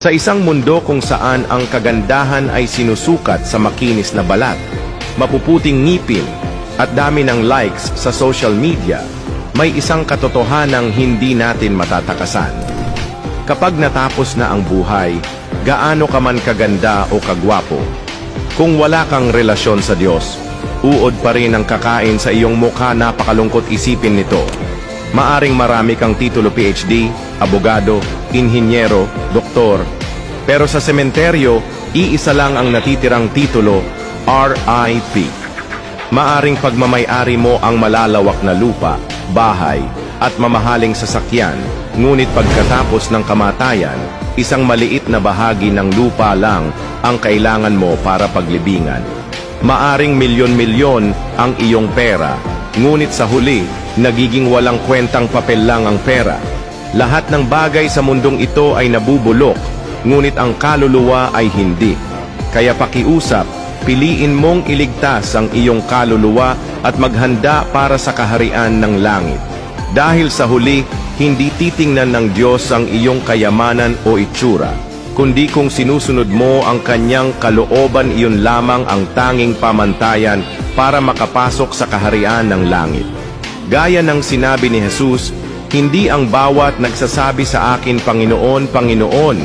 Sa isang mundo kung saan ang kagandahan ay sinusukat sa makinis na balat, mapuputing ngipin, at dami ng likes sa social media, may isang katotohanang hindi natin matatakasan. Kapag natapos na ang buhay, gaano ka man kaganda o kagwapo, kung wala kang relasyon sa Diyos, uod pa rin ang kakain sa iyong mukha napakalungkot isipin nito. Maaring marami kang titulo PhD, abogado, inhinyero, doktor, pero sa sementeryo, iisa lang ang natitirang titulo, RIP. Maaring pagmamayari mo ang malalawak na lupa, bahay, at mamahaling sasakyan, ngunit pagkatapos ng kamatayan, isang maliit na bahagi ng lupa lang ang kailangan mo para paglibingan. Maaring milyon-milyon ang iyong pera, ngunit sa huli, nagiging walang kwentang papel lang ang pera. Lahat ng bagay sa mundong ito ay nabubulok, ngunit ang kaluluwa ay hindi. Kaya pakiusap, piliin mong iligtas ang iyong kaluluwa at maghanda para sa kaharian ng langit. Dahil sa huli, hindi titingnan ng Diyos ang iyong kayamanan o itsura, kundi kung sinusunod mo ang kanyang kalooban iyon lamang ang tanging pamantayan para makapasok sa kaharian ng langit. Gaya ng sinabi ni Jesus, hindi ang bawat nagsasabi sa akin, Panginoon, Panginoon,